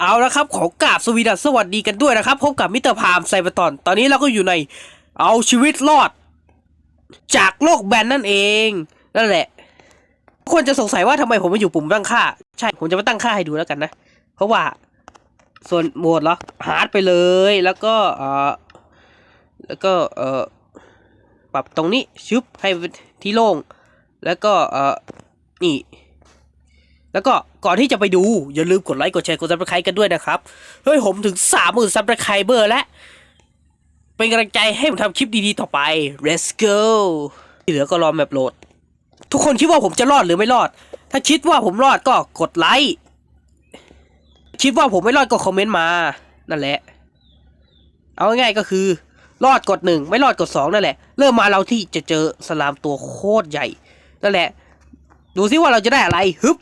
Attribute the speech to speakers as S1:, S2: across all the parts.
S1: เอาละครับขอกราบสวีดัสสวัสดีกันด้วยนะครับ พบกับมิเตอร์พามไซเบอร์ตอน ตอนนี้เราก็อยู่ในเอาชีวิตรอด จากโลกแบนนั่นเอง นั่นแหละ คนจะสงสัยว่าทำไมผมมาอยู่ปุ่มตั้งค่า ใช่ผมจะมาตั้งค่าให้ดูแล้วกันนะ เพราะว่า ส่วนโหมดเหรอฮาร์ดไปเลยแล้วก็เออแล้วก็เออปรับตรงนี้ชึบให้ที่โล่งแล้วก็เออนี่ แล้วก็ก่อนที่จะไปดูอย่าลืมกดไลค์กดแชร์กดซับสไครต์กันด้วยนะครับ เฮ้ยผมถึงสามหมื่นซับสไครเบอร์แล้ว เป็นกำลังใจให้ผมทำคลิปดีๆต่อไป let's go ที่เหลือก็รอแมปโหลด ทุกคนคิดว่าผมจะรอดหรือไม่รอด ถ้าคิดว่าผมรอดก็กดไลค์คิดว่าผมไม่รอดก็คอมเมนต์มา นั่นแหละ เอาง่ายๆก็คือ รอดกดหนึ่งไม่รอดกดสองนั่นแหละ เริ่มมาเราที่จะเจอสลามตัวโคตรใหญ่ นั่นแหละ ดูซิว่าเราจะได้อะไรฮึบ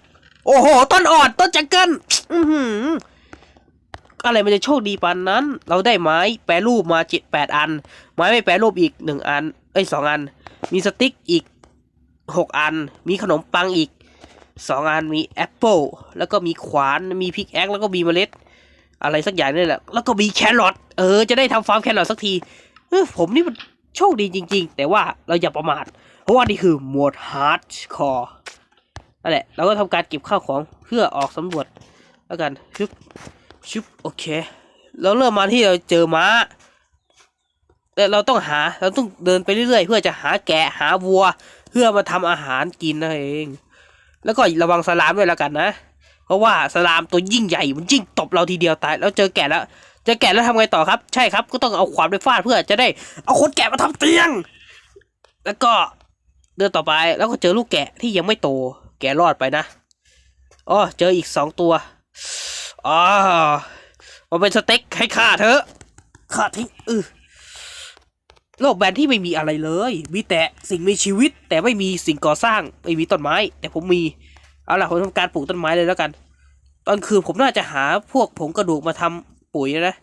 S1: โอ้โห ต้นออนต้นจังเกิลอือหืออะไรมันจะโชคดีปานนั้น เราได้ไม้แปรรูปมาเจ็ดแปดอัน ไม้ไม่แปรรูปอีกหนึ่งอัน เอ้ยสองอัน มีสติ๊กอีกหกอัน มีขนมปังอีกสองอันมีแอปเปิลแล้วก็มีขวานมีพิกแอคแล้วก็มีเมล็ด อะไรสักอย่างนี่แหละแล้วก็มีแครอทเออ จะได้ทำฟาร์มแครอทสักทีเออผมนี่มันโชคดีจริง ๆ แต่ว่าเราอย่าประมาทเพราะว่านี่คือโหมดฮาร์ดคอร์ นั่นแหละ เราก็ทำการเก็บข้าวของเพื่อออกสำรวจแล้วกันชึบชึบโอเค เราเริ่มมาที่เราเจอม้าแต่เราต้องหาเราต้องเดินไปเรื่อยๆ เพื่อจะหาแกะหาวัว เพื่อมาทำอาหารกินนั่นเอง แล้วก็ระวังสลามด้วยแล้วกันนะ เพราะว่าสลามตัวยิ่งใหญ่มันยิ่งตบเราทีเดียวตาย แล้วเจอแกะแล้วเจอแกะแล้วทำไงต่อครับ ใช่ครับก็ต้องเอาขวานไปฟาดเพื่อจะได้เอาคนแกะมาทำเตียง แล้วก็เดินต่อไปแล้วก็เจอลูกแกะที่ยังไม่โต แกะรอดไปนะอ๋อเจออีกสองตัวอ๋อมาเป็นสเต็กให้ข้าเถอะข้าทิ้งเออโลกแบนที่ไม่มีอะไรเลย มีแต่สิ่งมีชีวิต แต่ไม่มีสิ่งก่อสร้าง ไม่มีต้นไม้ แต่ผมมี เอาล่ะผมทำการปลูกต้นไม้เลยแล้วกัน ตอนคืนผมน่าจะหาพวกผงกระดูกมาทำปุ๋ยนะ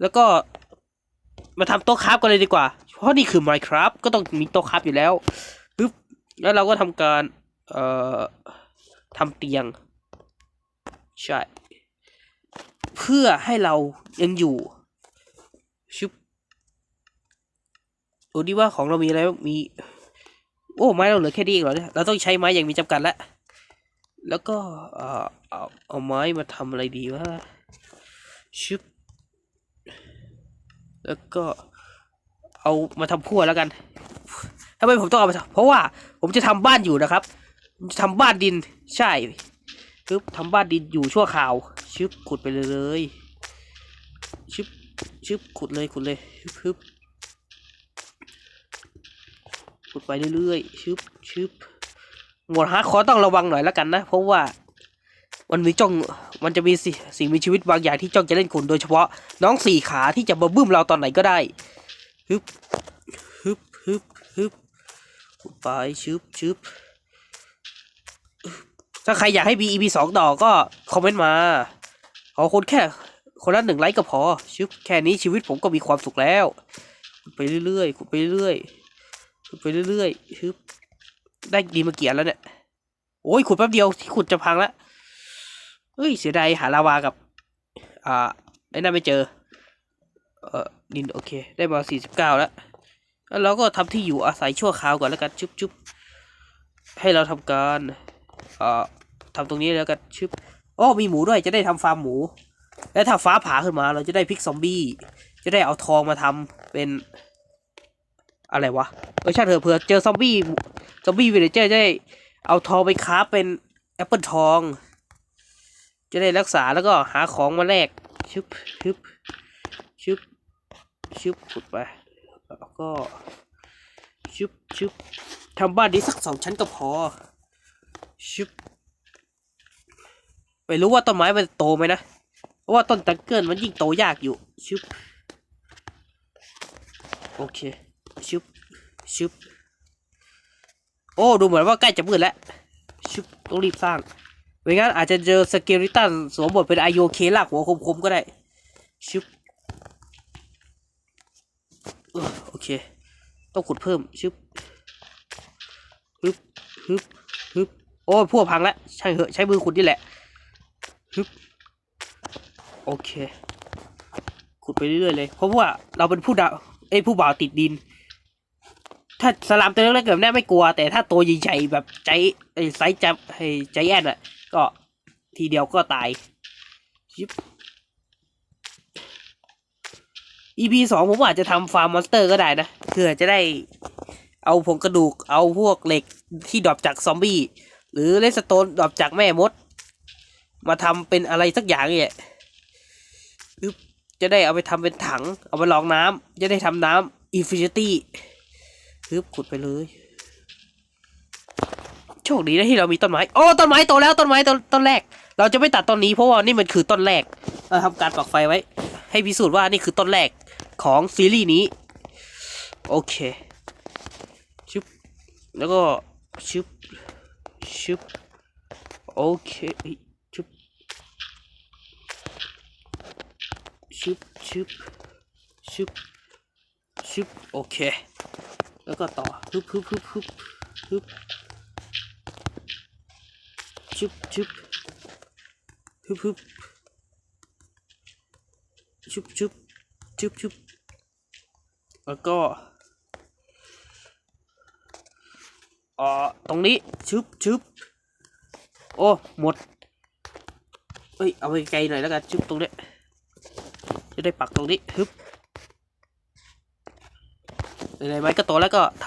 S1: แล้วก็มาทำโต๊ะคราฟกันเลยดีกว่า เพราะนี่คือ Minecraft ก็ต้องมีโต๊ะคราฟอยู่แล้วปึ๊บ แล้วเราก็ทำการ เอ่อทำเตียง ใช่ เพื่อให้เรายังอยู่ชุบดูดิว่าของเรามีอะไรมี โอ้ไม้เราเหลือแค่นี้เองเหรอเนี่ยเราต้องใช้ไม้อย่างมีจำกัดแล้วแล้วก็เอ่อเอาเอาไม้มาทำอะไรดีวะชุบแล้วก็เอามาทำพั่วแล้วกันทำไมผมต้องเอามาทำเพราะว่าผมจะทำบ้านอยู่นะครับ ทำบ้านดิน ใช่ปึ๊บทำบ้านดินอยู่ชั่วคราว ชึบขุดไปเลยเลยชึบชึบขุดเลยขุดเลยชึบชบขุดไปเรื่อยๆชึบชึบหมวดฮาร์ดคอร์ต้องระวังหน่อยแล้วกันนะ เพราะว่ามันมีจ้องมันจะมีสิสิ่งมีชีวิตบางอย่างที่จ้องจะเล่นคุณโดยเฉพาะน้องสี่ขาที่จะมาบึ้มเราตอนไหนก็ได้ฮึบฮึบฮึบฮึบขุดไปชึบชึบ ถ้าใครอยากให้มี EP สองต่อก็คอมเมนต์มา ขอคนแค่คนละหนึ่งไลค์ก็พอชึบแค่นี้ชีวิตผมก็มีความสุขแล้วไปเรื่อยๆขุดไปเรื่อยๆขุดไปเรื่อยๆชึบได้ดีมาเกียรแล้วเนี่ยโอ้ยขุดแป๊บเดียวที่ขุดจะพังล้วเฮ้ยเสียดายหาลาวากับ อ่าไอ้นั่นไม่เจอ เออดินโอเค ได้มาสี่สิบเก้าแล้วแล้วเราก็ทำที่อยู่อาศัยชั่วคราวก่อนแล้วกันชุบชุบให้เราทำการ เอ่อทำตรงนี้แล้วกันชุบอ๋อมีหมูด้วยจะได้ทำฟาร์มหมู และถ้าฟ้าผ่าขึ้นมาเราจะได้พริกซอมบี้ จะได้เอาทองมาทำเป็น อะไรวะเออช่างเถอะเผื่อเจอซอมบี้ซอมบี้วิลเลเจอร์จะได้เอาทองไปคราเป็นแอปเปิลทอง จะได้รักษาแล้วก็หาของมาแลกชึบชึบชึบชึบขุดไปแล้วก็ชึบชึบทำบ้านนี้สักสองชั้นก็พอ ชึบไม่รู้ว่าต้นไม้มันโตไหมนะ เพราะว่าต้นตังเกิลมันยิ่งโตยากอยู่ชึบโอเคชึบชึบโอ้ดูเหมือนว่าใกล้จะมืดแล้วชึบต้องรีบสร้างไม่งั้นอาจจะเจอสเกลิตันสวมบทเป็นไอโยเคลากหัวคมๆก็ได้ชึบเออโอเค ต้องขุดเพิ่มชึบฮึบฮึบฮึบ โอ้พวกพังแล้วใช่เหอะใช้มือขุดนี่แหละฮึบโอเค ขุดไปเรื่อยๆเลย เพราะว่าเราเป็นผู้ดาวเอ้ผู้บ่าวติดดิน ถ้าสลามตัวเล็กๆแบบนี้ไม่กลัว แต่ถ้าตัวใหญ่ๆแบบใจไอ้ไซส์จับไอ้ใจแอนอะก็ทีเดียวก็ตายชิบ EP สองผมอาจจะทำฟาร์มมอนสเตอร์ก็ได้นะเพื่อจะได้เอาผงกระดูกเอาพวกเหล็กที่ดรอปจากซอมบี้ หรือเลสโตนดรอปจากแม่มด มาทำเป็นอะไรสักอย่างเนี่ยจะได้เอาไปทำเป็นถัง เอาไปรองน้ำจะได้ทำน้ำอินฟินิตี้ฮึบขุดไปเลยโชคดีนะที่เรามีต้นไม้ โอ้ ต้นไม้โตแล้วต้นไม้ต้นต้นแรก เราจะไม่ตัดต้นนี้เพราะว่านี่มันคือต้นแรก เราทำการปักไฟไว้ ให้พิสูจน์ว่านี่คือต้นแรกของซีรีส์นี้ โอเค ชึบ แล้วก็ชึบ ชึบโอเคชึบชึบชึบชึบชึบโอเค แล้วก็ต่อฮึบฮึบฮึบฮึบฮึบชึบชึบฮึบฮึบชุบชุบชุบชุบแล้วก็ อ่อตรงนี้ชุบชุบโอ้หมดเอ้ยเอาไปไกลหน่อยแล้วกันชุบตรงนี้จะได้ปักตรงนี้ฮึบอะไรไหมก็โตแล้วก็ท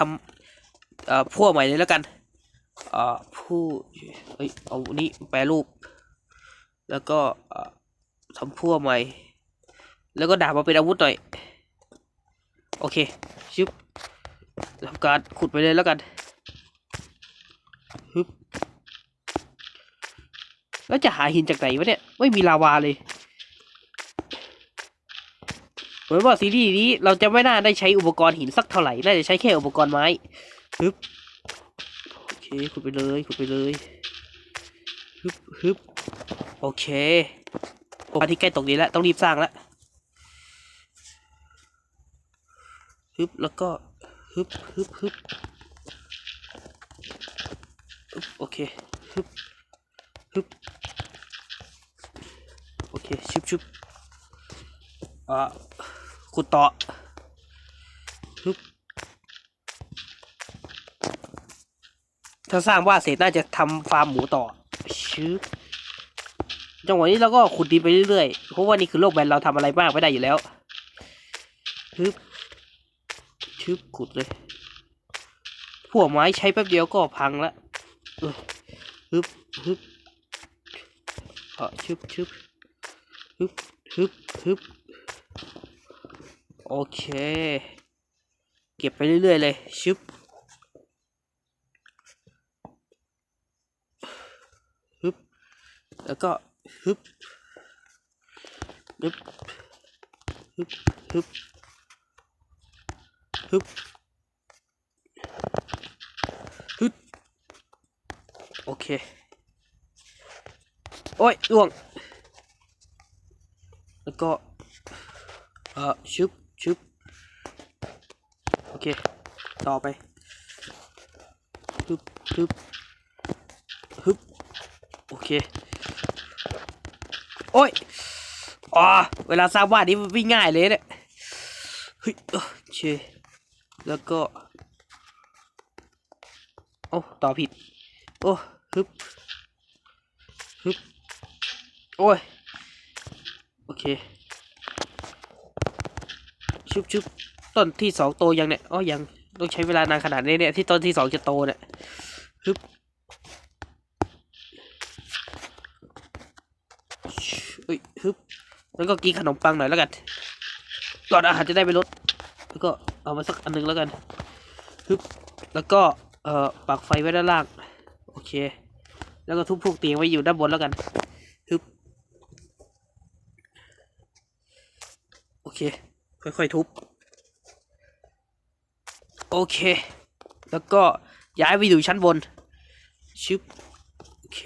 S1: ำเอ่อพั่วใหม่เลยแล้วกันเอ่อผู้เอ้ยเอานี้แปรรูป แล้วก็เอ่อทำพั่วใหม่ แล้วก็ดาบมาเป็นอาวุธหน่อยโอเคชึบทำการขุดไปเลยแล้วกันฮึบ แล้วจะหาหินจากไหนวะเนี่ย ไม่มีลาวาเลย เหมือนว่าซีรีส์นี้เราจะไม่น่าได้ใช้อุปกรณ์หินสักเท่าไหร่ น่าจะใช้แค่อุปกรณ์ไม้ฮึบโอเคขุดไปเลยขุดไปเลยฮึบฮึบโอเคโอ้ที่ใกล้ตกนี้แล้ว ต้องรีบสร้างแล้วฮึบแล้วก็ฮึบฮึบฮึบฮึบโอเคฮึบฮึบโอเค ชุบชุบอ่าขุดต่อฮึบถ้าสร้างบ้านเสร็จน่าจะทำฟาร์มหมูต่อชืบจังหวะนี้เราก็ขุดดินไปเรื่อยๆ เพราะว่านี่คือโลกแบนเราทำอะไรมากไม่ได้อยู่แล้วฮึบชึบขุดเลย พวกไม้ใช้แป๊บเดียวก็พังละฮึบฮึบเออชึบชึบ ฮึบฮึบฮึบโอเค เก็บไปเรื่อย ๆ เลย ชึบฮึบแล้วก็ฮึบฮึบฮึบฮึบฮึบฮึบโอเค โอ้ยล่วง แล้วก็เออชึบชึบโอเค ต่อไปฮึบฮึบฮึบโอเค โอ้ยอ๋อเวลาสร้างบ้านนี้มันวิ่งง่ายเลยเนี่ยเฮ้ยโอเคแล้วก็โอ้ต่อผิด โอ้ฮึบฮึบโอ้ย โอเค ชุบชุบต้นที่สองโตยังเนี่ยอ๋อยังต้องใช้เวลานานขนาดนี้เนี่ยที่ต้นที่สองจะโตเนี่ยฮึบเอ้ยฮึบแล้วก็กินขนมปังหน่อยแล้วกันก่อนอาหารจะได้ไม่ลดแล้วก็เอามาสักอันหนึงแล้วกันฮึบแล้วก็เอ่อปักไฟไว้ด้านล่าง โอเค แล้วก็ทุบพวกเตียงไว้อยู่ด้านบนแล้วกัน ฮึบ โอ เค ค่อยๆทุบ โอเค แล้วก็ย้ายไปอยู่ชั้นบน ชึบ โอเค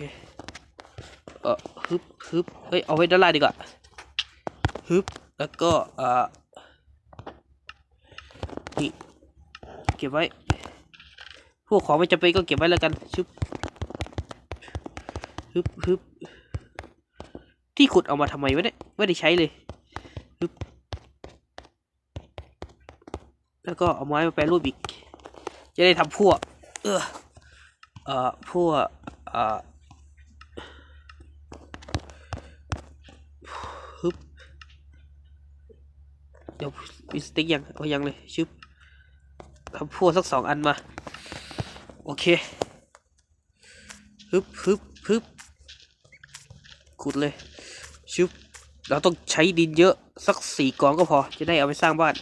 S1: เออฮึบฮึบเอ้ย เอาไว้ด้านล่างดีกว่า ฮึบ แล้วก็เอ่อนี่เก็บไว้ พวกของไม่จำเป็นก็เก็บไว้แล้วกัน ชึบ ฮึบฮึบที่ขุดเอามาทำไมวะเนี่ย ไม่ได้ใช้เลยฮึบ แล้วก็เอาไม้มาแปรรูปอีก จะได้ทำพั่วเออเอ่อพั่วเอ่อฮึบเดี๋ยวมีสติ๊กยังเอายังเลยชึบทำพั่วสักสองอันมา โอเคฮึบฮึบฮึบขุดเลยชึบเราต้องใช้ดินเยอะสักสี่กองก็พอ จะได้เอาไปสร้างบ้าน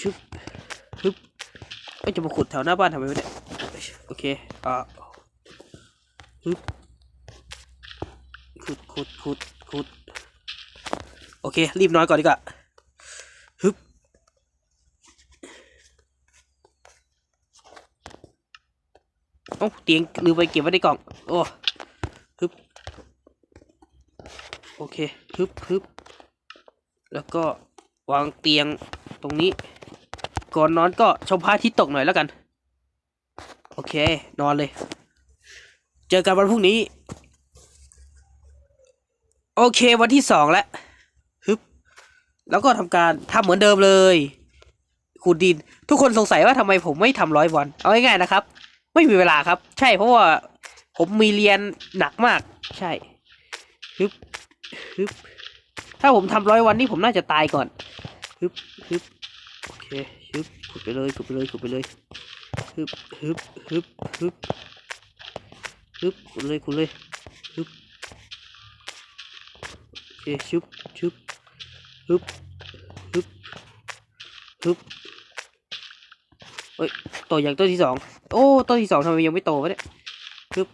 S1: ชึบฮึบ เอ้ยจะมาขุดแถวหน้าบ้านทำไมวะเนี่ยโอเคอ่าฮึบขุดขุดขุดขุดโอเค รีบน้อนก่อนดีกว่าฮึบโอ้เตียงลืมไปเก็บไว้ในกล่อง โอ้ฮึบโอเคฮึบฮึบแล้วก็วางเตียงตรงนี้ ก่อนนอนก็ชมพระอาทิตย์ตกหน่อยแล้วกัน โอเค นอนเลย เจอกันวันพรุ่งนี้ โอเควันที่สองแล้วฮึบแล้วก็ทำการทำเหมือนเดิมเลยขุดดิน ทุกคนสงสัยว่าทำไมผมไม่ทำร้อยวัน เอาง่ายๆนะครับ ไม่มีเวลาครับ ใช่เพราะว่าผมมีเรียนหนักมาก ใช่ฮึบฮึบถ้าผมทำร้อยวันนี่ผมน่าจะตายก่อนฮึบฮึบโอเค ขุดไปเลยขุดไปเลยขุดไปเลยฮึบฮึบฮึบฮึบฮึบขุดเลยขุดเลยฮึบโอเคชุบชุบฮึบฮึบฮึบเฮ้ยโตอย่างต้นที่สองโอ้ต้นที่สองทำไมยังไม่โตวะเนี่ยฮึบ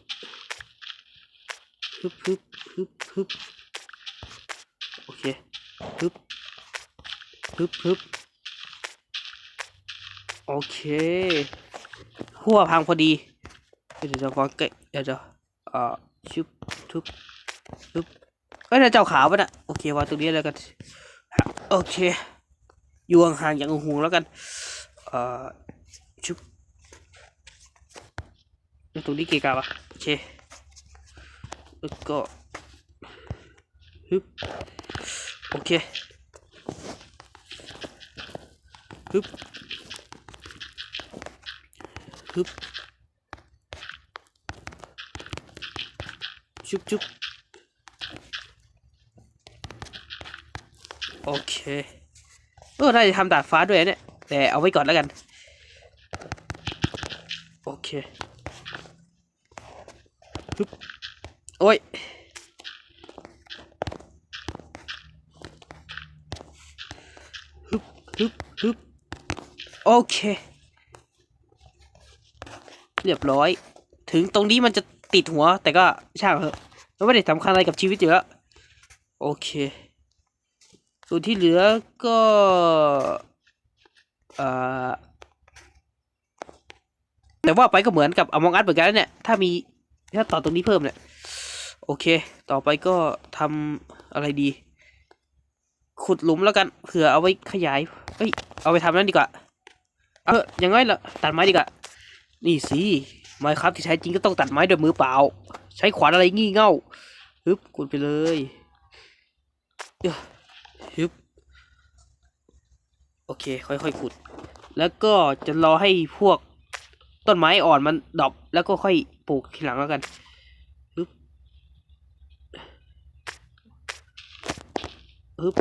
S1: ฮึบฮึบฮึบฮึบโอเคฮึบฮึบฮึบ โอเคหัวพังพอดี เดี๋ยวจะวางเกะเดี๋ยวจะเอ่อชุบชุบชุบเอ้ยนั่นเจ้าขาวปะน่ะโอเควางตรงนี้แล้วกันโอเค อยู่ห่างๆอย่างห่วงแล้วกัน เอ่อชุบแล้วตรงนี้เกะกะปะโอเคแล้วก็ฮึบโอเคฮึบ ฮึบชุบชุบโอเคเออน่าจะทำดาดฟ้าด้วยเนี่ย แต่เอาไว้ก่อนแล้วกัน โอเคฮึบโอ้ยฮึบฮึบฮึบโอเค เรียบร้อย ถึงตรงนี้มันจะติดหัว แต่ก็ช่างเถอะมันไม่ได้สำคัญอะไรกับชีวิตอยู่แล้วโอเค ส่วนที่เหลือก็อ่อแต่ว่าไปก็เหมือนกับอมองอัดเหมือนกันเนี่ย ถ้ามีถ้าต่อตรงนี้เพิ่มเนี่ย โอเค ต่อไปก็ทำอะไรดี ขุดหลุมแล้วกัน เผื่อเอาไว้ขยายเฮ้ย เอาไปทำนั่นดีกว่า เออยังไงล่ะตัดไม้ดีกว่า นี่สิไม้ครับที่ใช้จริงก็ต้องตัดไม้ด้วยมือเปล่า ใช้ขวานอะไรงี่เง่าฮึบขุดไปเลยเอ้อฮึบโอเค ค่อยๆขุด แล้วก็จะรอให้พวกต้นไม้อ่อนมันดอปแล้วก็ค่อยปลูกทีหลังแล้วกันฮึบฮึบ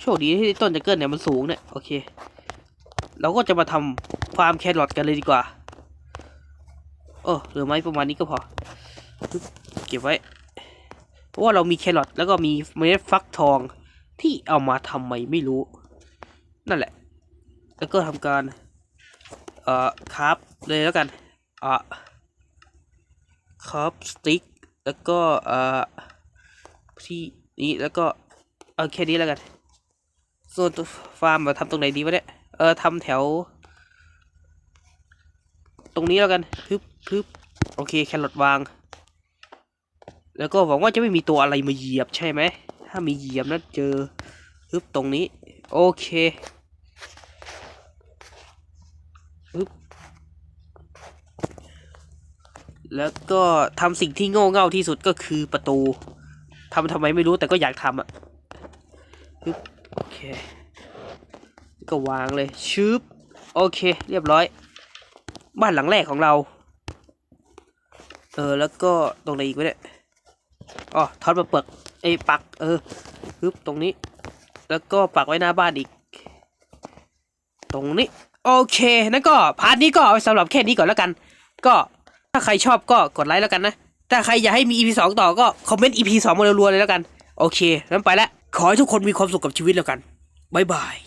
S1: โชคดีที่ต้นจะเกิลเนี่ยมันสูงเนี่ย โอเค เราก็จะมาทำฟาร์มแครอทกันเลยดีกว่าเออเหลือไม้ประมาณนี้ก็พอ เก็บไว้ เพราะว่าเรามีแครอทแล้วก็มีเมล็ดฟักทองที่เอามาทำไมไม่รู้ นั่นแหละ แล้วก็ทำการ เอ่อคราฟเลยแล้วกันอะคราฟสติ๊กแล้วก็เอ่อที่นี้แล้วก็เอาแค่นี้แล้วกัน ส่วนฟาร์มเราทำตรงไหนดีวะเนี่ย เออทำแถว ตรงนี้แล้วกันฮึบฮึบโอเคแครอทวาง แล้วก็หวังว่าจะไม่มีตัวอะไรมาเหยียบใช่ไหม ถ้ามีเหยียบนะเจอฮึบตรงนี้ โอเคฮึบแล้วก็ทำสิ่งที่โง่เง่าที่สุดก็คือประตูทำทำไมไม่รู้แต่ก็อยากทำอะฮึบโอเค ก็วางเลยชึบโอเค เรียบร้อย บ้านหลังแรกของเรา เออแล้วก็ตรงไหนอีกวะเนี่ยอ๋อทอดมาเปิกไอ้ปัก เออฮึบตรงนี้ แล้วก็ปักไว้หน้าบ้านอีก ตรงนี้ โอเคนั่นก็พาร์ทนี้ก็เอาสำหรับแค่นี้ก่อนแล้วกัน ก็ถ้าใครชอบก็กดไลค์แล้วกันนะถ้าใครอยากให้มี EP สองต่อก็คอมเมนต์ EP สองมาเรัวๆเลยแล้วกัน โอเคนั้นไปแล้วขอให้ทุกคนมีความสุขกับชีวิตแล้วกัน บ๊ายบาย